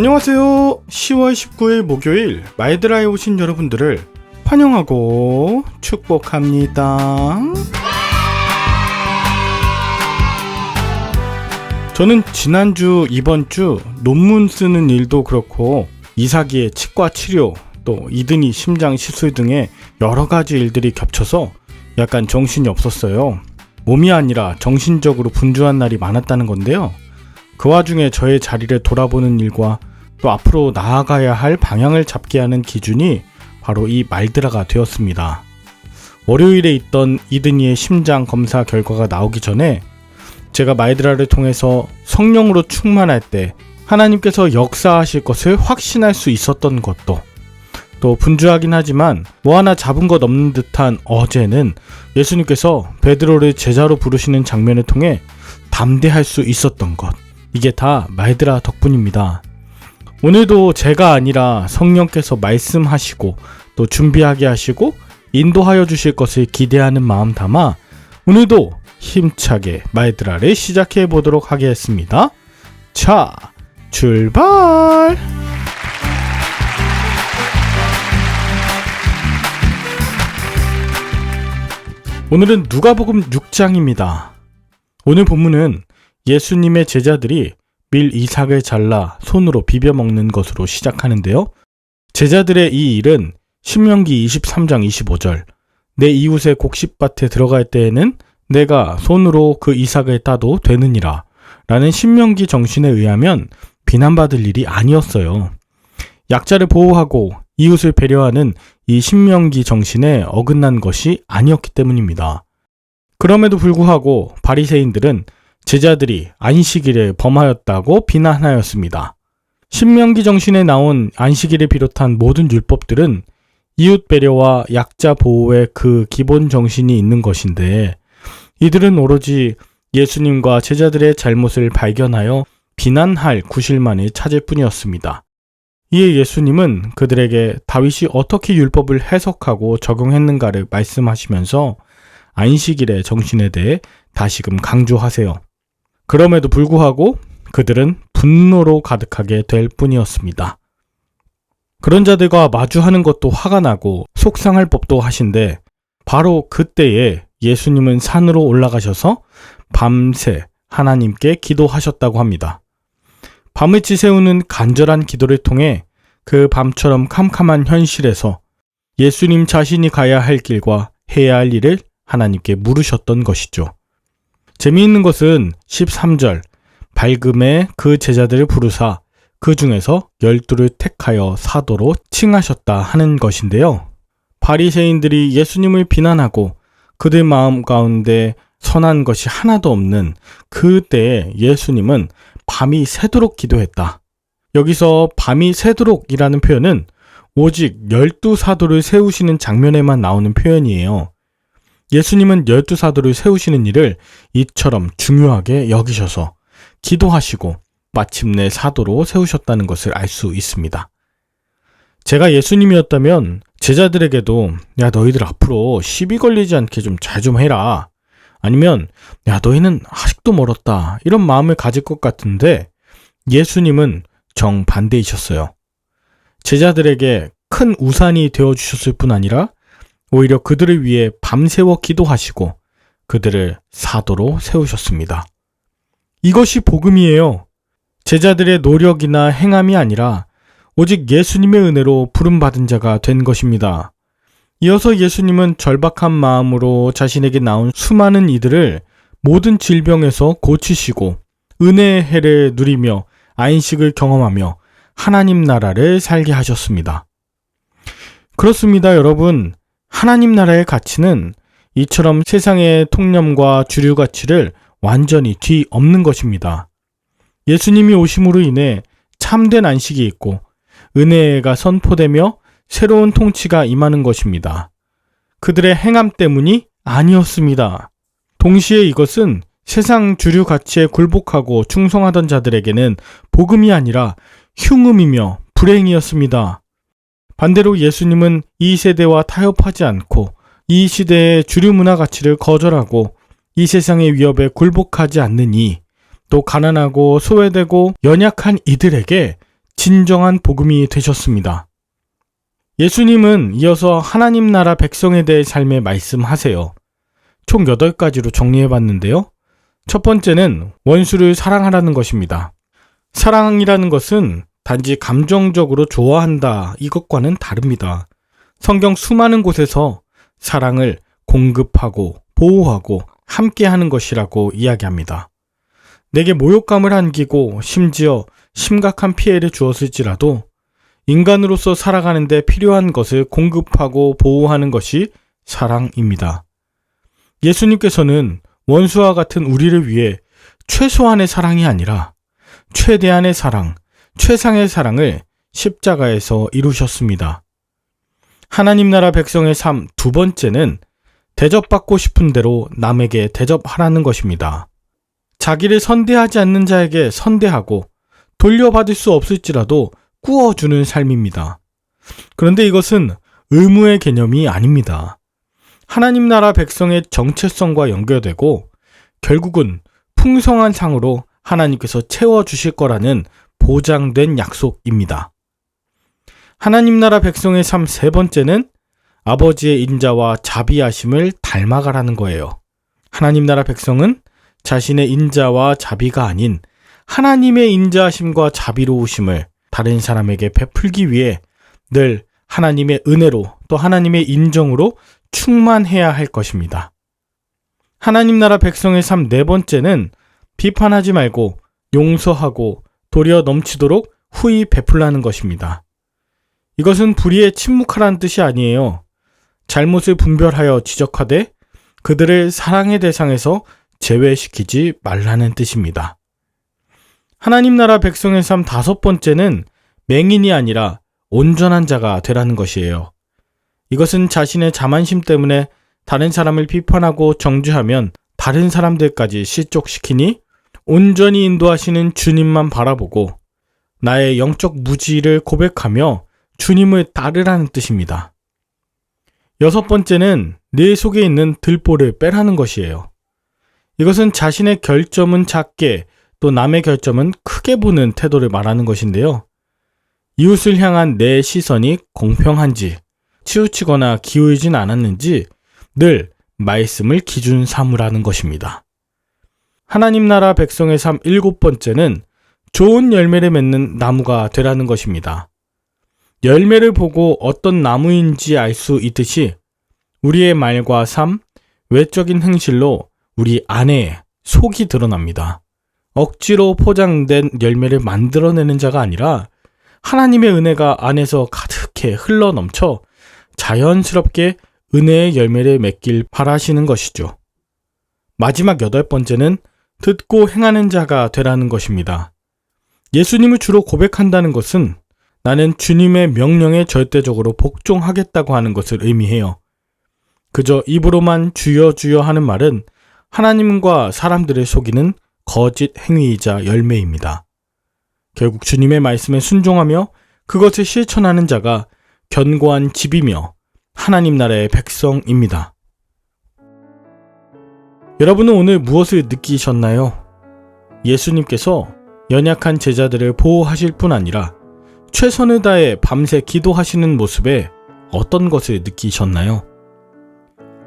안녕하세요. 10월 19일 목요일 마이드라에 오신 여러분들을 환영하고 축복합니다. 저는 지난주, 이번주 논문 쓰는 일도 그렇고 이사기의 치과 치료, 또 이든이 심장 시술 등의 여러 가지 일들이 겹쳐서 약간 정신이 없었어요. 몸이 아니라 정신적으로 분주한 날이 많았다는 건데요. 그 와중에 저의 자리를 돌아보는 일과 또 앞으로 나아가야 할 방향을 잡게 하는 기준이 바로 이 말드라가 되었습니다. 월요일에 있던 이든이의 심장 검사 결과가 나오기 전에 제가 말드라를 통해서 성령으로 충만할 때 하나님께서 역사하실 것을 확신할 수 있었던 것도 또 분주하긴 하지만 뭐 하나 잡은 것 없는 듯한 어제는 예수님께서 베드로를 제자로 부르시는 장면을 통해 담대할 수 있었던 것 이게 다 말드라 덕분입니다. 오늘도 제가 아니라 성령께서 말씀하시고 또 준비하게 하시고 인도하여 주실 것을 기대하는 마음 담아 오늘도 힘차게 말드라를 시작해 보도록 하겠습니다. 자, 출발! 오늘은 누가복음 6장입니다. 오늘 본문은 예수님의 제자들이 밀 이삭을 잘라 손으로 비벼 먹는 것으로 시작하는데요. 제자들의 이 일은 신명기 23장 25절 내 이웃의 곡식밭에 들어갈 때에는 내가 손으로 그 이삭을 따도 되느니라 라는 신명기 정신에 의하면 비난받을 일이 아니었어요. 약자를 보호하고 이웃을 배려하는 이 신명기 정신에 어긋난 것이 아니었기 때문입니다. 그럼에도 불구하고 바리새인들은 제자들이 안식일에 범하였다고 비난하였습니다. 신명기 정신에 나온 안식일을 비롯한 모든 율법들은 이웃 배려와 약자 보호의 그 기본 정신이 있는 것인데 이들은 오로지 예수님과 제자들의 잘못을 발견하여 비난할 구실만을 찾을 뿐이었습니다. 이에 예수님은 그들에게 다윗이 어떻게 율법을 해석하고 적용했는가를 말씀하시면서 안식일의 정신에 대해 다시금 강조하세요. 그럼에도 불구하고 그들은 분노로 가득하게 될 뿐이었습니다. 그런 자들과 마주하는 것도 화가 나고 속상할 법도 하신데 바로 그때에 예수님은 산으로 올라가셔서 밤새 하나님께 기도하셨다고 합니다. 밤을 지새우는 간절한 기도를 통해 그 밤처럼 캄캄한 현실에서 예수님 자신이 가야 할 길과 해야 할 일을 하나님께 물으셨던 것이죠. 재미있는 것은 13절 밝음에 그 제자들을 부르사 그 중에서 열두를 택하여 사도로 칭하셨다 하는 것인데요. 바리새인들이 예수님을 비난하고 그들 마음 가운데 선한 것이 하나도 없는 그때에 예수님은 밤이 새도록 기도했다. 여기서 밤이 새도록이라는 표현은 오직 열두 사도를 세우시는 장면에만 나오는 표현이에요. 예수님은 열두 사도를 세우시는 일을 이처럼 중요하게 여기셔서 기도하시고 마침내 사도로 세우셨다는 것을 알 수 있습니다. 제가 예수님이었다면 제자들에게도 야 너희들 앞으로 시비 걸리지 않게 좀 잘좀 해라. 아니면 야 너희는 아직도 멀었다. 이런 마음을 가질 것 같은데 예수님은 정반대이셨어요. 제자들에게 큰 우산이 되어 주셨을 뿐 아니라 오히려 그들을 위해 밤새워 기도하시고 그들을 사도로 세우셨습니다. 이것이 복음이에요. 제자들의 노력이나 행함이 아니라 오직 예수님의 은혜로 부름받은 자가 된 것입니다. 이어서 예수님은 절박한 마음으로 자신에게 나온 수많은 이들을 모든 질병에서 고치시고 은혜의 해를 누리며 안식을 경험하며 하나님 나라를 살게 하셨습니다. 그렇습니다, 여러분. 하나님 나라의 가치는 이처럼 세상의 통념과 주류 가치를 완전히 뒤엎는 것입니다. 예수님이 오심으로 인해 참된 안식이 있고 은혜가 선포되며 새로운 통치가 임하는 것입니다. 그들의 행함 때문이 아니었습니다. 동시에 이것은 세상 주류 가치에 굴복하고 충성하던 자들에게는 복음이 아니라 흉음이며 불행이었습니다. 반대로 예수님은 이 세대와 타협하지 않고 이 시대의 주류 문화 가치를 거절하고 이 세상의 위협에 굴복하지 않느니 또 가난하고 소외되고 연약한 이들에게 진정한 복음이 되셨습니다. 예수님은 이어서 하나님 나라 백성에 대해 삶에 말씀하세요. 총 8가지로 정리해 봤는데요. 첫 번째는 원수를 사랑하라는 것입니다. 사랑이라는 것은 단지 감정적으로 좋아한다 이것과는 다릅니다. 성경 수많은 곳에서 사랑을 공급하고 보호하고 함께 하는 것이라고 이야기합니다. 내게 모욕감을 안기고 심지어 심각한 피해를 주었을지라도 인간으로서 살아가는데 필요한 것을 공급하고 보호하는 것이 사랑입니다. 예수님께서는 원수와 같은 우리를 위해 최소한의 사랑이 아니라 최대한의 사랑, 최상의 사랑을 십자가에서 이루셨습니다. 하나님 나라 백성의 삶 두 번째는 대접받고 싶은 대로 남에게 대접하라는 것입니다. 자기를 선대하지 않는 자에게 선대하고 돌려받을 수 없을지라도 꾸어주는 삶입니다. 그런데 이것은 의무의 개념이 아닙니다. 하나님 나라 백성의 정체성과 연결되고 결국은 풍성한 상으로 하나님께서 채워주실 거라는 보장된 약속입니다. 하나님 나라 백성의 삶 세 번째는 아버지의 인자와 자비하심을 닮아가라는 거예요. 하나님 나라 백성은 자신의 인자와 자비가 아닌 하나님의 인자하심과 자비로우심을 다른 사람에게 베풀기 위해 늘 하나님의 은혜로 또 하나님의 인정으로 충만해야 할 것입니다. 하나님 나라 백성의 삶 네 번째는 비판하지 말고 용서하고 도리어 넘치도록 후히 베풀라는 것입니다. 이것은 불의에 침묵하라는 뜻이 아니에요. 잘못을 분별하여 지적하되 그들을 사랑의 대상에서 제외시키지 말라는 뜻입니다. 하나님 나라 백성의 삶 다섯 번째는 맹인이 아니라 온전한 자가 되라는 것이에요. 이것은 자신의 자만심 때문에 다른 사람을 비판하고 정죄하면 다른 사람들까지 실족시키니 온전히 인도하시는 주님만 바라보고 나의 영적 무지를 고백하며 주님을 따르라는 뜻입니다. 여섯 번째는 내 속에 있는 들보를 빼라는 것이에요. 이것은 자신의 결점은 작게 또 남의 결점은 크게 보는 태도를 말하는 것인데요. 이웃을 향한 내 시선이 공평한지, 치우치거나 기울진 않았는지 늘 말씀을 기준 삼으라는 것입니다. 하나님 나라 백성의 삶 일곱 번째는 좋은 열매를 맺는 나무가 되라는 것입니다. 열매를 보고 어떤 나무인지 알 수 있듯이 우리의 말과 삶, 외적인 행실로 우리 안에 속이 드러납니다. 억지로 포장된 열매를 만들어내는 자가 아니라 하나님의 은혜가 안에서 가득해 흘러 넘쳐 자연스럽게 은혜의 열매를 맺길 바라시는 것이죠. 마지막 여덟 번째는 듣고 행하는 자가 되라는 것입니다. 예수님을 주로 고백한다는 것은 나는 주님의 명령에 절대적으로 복종하겠다고 하는 것을 의미해요. 그저 입으로만 주여 주여 하는 말은 하나님과 사람들을 속이는 거짓 행위이자 열매입니다. 결국 주님의 말씀에 순종하며 그것을 실천하는 자가 견고한 집이며 하나님 나라의 백성입니다. 여러분은 오늘 무엇을 느끼셨나요? 예수님께서 연약한 제자들을 보호하실 뿐 아니라 최선을 다해 밤새 기도하시는 모습에 어떤 것을 느끼셨나요?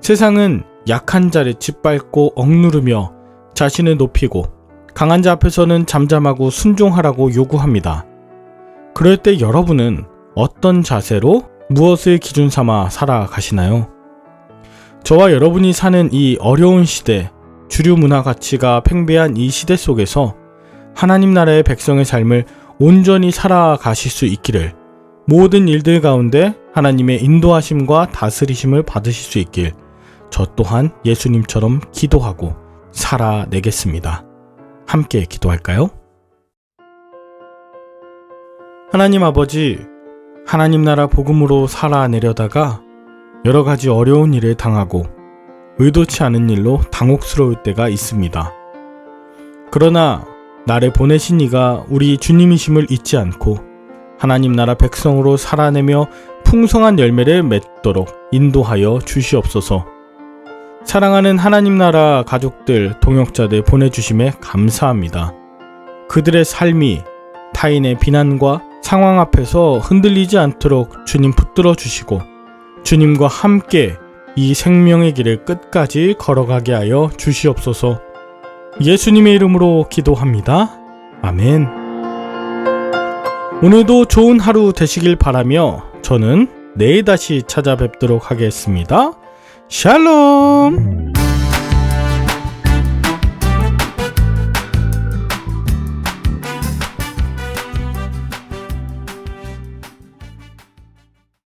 세상은 약한 자를 짓밟고 억누르며 자신을 높이고 강한 자 앞에서는 잠잠하고 순종하라고 요구합니다. 그럴 때 여러분은 어떤 자세로 무엇을 기준 삼아 살아가시나요? 저와 여러분이 사는 이 어려운 시대, 주류 문화 가치가 팽배한 이 시대 속에서 하나님 나라의 백성의 삶을 온전히 살아가실 수 있기를 모든 일들 가운데 하나님의 인도하심과 다스리심을 받으실 수 있길 저 또한 예수님처럼 기도하고 살아내겠습니다. 함께 기도할까요? 하나님 아버지, 하나님 나라 복음으로 살아내려다가 여러 가지 어려운 일을 당하고 의도치 않은 일로 당혹스러울 때가 있습니다. 그러나 나를 보내신 이가 우리 주님이심을 잊지 않고 하나님 나라 백성으로 살아내며 풍성한 열매를 맺도록 인도하여 주시옵소서. 사랑하는 하나님 나라 가족들, 동역자들 보내주심에 감사합니다. 그들의 삶이 타인의 비난과 상황 앞에서 흔들리지 않도록 주님 붙들어 주시고 주님과 함께 이 생명의 길을 끝까지 걸어가게 하여 주시옵소서. 예수님의 이름으로 기도합니다. 아멘. 오늘도 좋은 하루 되시길 바라며 저는 내일 다시 찾아뵙도록 하겠습니다. 샬롬!